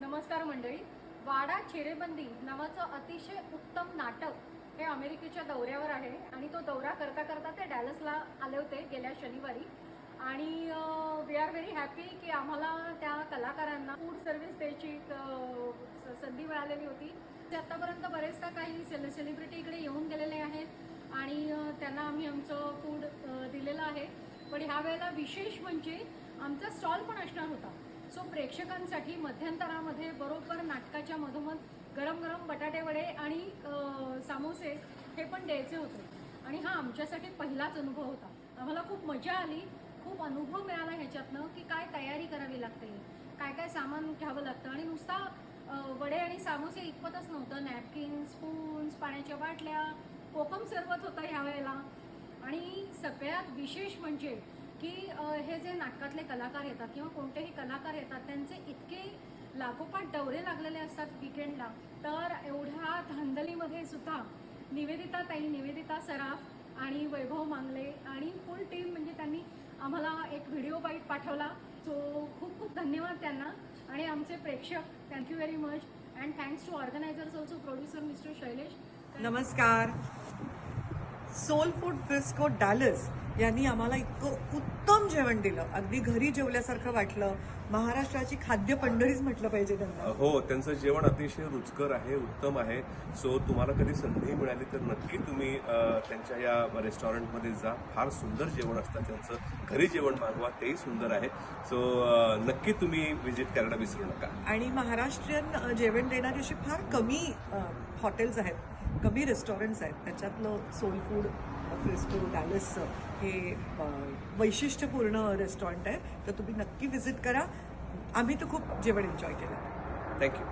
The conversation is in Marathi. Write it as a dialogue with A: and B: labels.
A: नमस्कार मंडळी. वाडा चिरेबंदी नावाचं अतिशय उत्तम नाटक हे अमेरिकेच्या दौऱ्यावर आहे आणि तो दौरा करता करता ते डॅलसला आले होते गेल्या शनिवारी. आणि वी आर व्हेरी हॅपी की आम्हाला त्या कलाकारांना फूड सर्व्हिस द्यायची स- संधी मिळालेली होती. ते आत्तापर्यंत बरेचदा काही सेल सेलिब्रिटी इकडे येऊन गेलेले आहेत आणि त्यांना आम्ही आमचं फूड दिलेलं आहे. पण ह्या वेळेला विशेष म्हणजे आमचा स्टॉल पण असणार होता. सो प्रेक्षकांसाठी मध्यंतरामध्ये बरोबर नाटकाच्या मधोमध गरम गरम बटाटे वडे आणि सामोसे हे पण द्यायचे होते. आणि हा आमच्यासाठी पहिलाच अनुभव होता. आम्हाला खूप मजा आली खूप अनुभव मिळाला ह्याच्यातनं की काय तयारी करावी लागते काय काय सामान घ्यावं लागतं. आणि नुसता वडे आणि सामोसे इतपतच नव्हतं. नॅपकिन स्पून्स पाण्याच्या बाटल्या कोकम सरबत होतं ह्या वेळेला. आणि सगळ्यात विशेष म्हणजे की हे जे नाटकातले कलाकार येतात किंवा कोणतेही कलाकार येतात त्यांचे इतके लागोपाठ दौरे लागलेले असतात विकेंडला तर एवढ्या धांदलीमध्ये सुद्धा निवेदिता ताई निवेदिता सराफ आणि वैभव मांगले आणि फुल टीम म्हणजे त्यांनी आम्हाला एक व्हिडिओ बाईट पाठवला. सो खूप खूप धन्यवाद त्यांना आणि आमचे प्रेक्षक. Thank you very much and thanks to organisers also producer mister Shailesh
B: नमस्कार. सोल फूड बिस्को डॅलस यांनी आम्हाला इतकं उत्तम जेवण दिलं. अगदी घरी जेवल्यासारखं वाटलं. महाराष्ट्राची खाद्य पंढरीच म्हटलं पाहिजे त्यांना.
C: हो त्यांचं जेवण अतिशय रुचकर आहे उत्तम आहे. सो तुम्हाला कधी संधी मिळाली तर नक्की तुम्ही अ, त्यांच्या या रेस्टॉरंटमध्ये जा. फार सुंदर जेवण असतं त्यांचं. घरी जेवण मागवा तेही सुंदर आहे. सो अ, नक्की तुम्ही व्हिजिट करायला विसरू नका.
B: आणि महाराष्ट्रीयन अ, जेवण देणारी अशी फार कमी हॉटेल्स आहेत. कमी रेस्टॉरंट्स आहेत. त्याच्यातलं सोल फूड फ्रिस्को डॅलसचं हे वैशिष्ट्यपूर्ण रेस्टॉरंट आहे. तर तुम्ही नक्की व्हिजिट करा. आम्ही तर खूप जेवण एन्जॉय केलं.
C: थँक्यू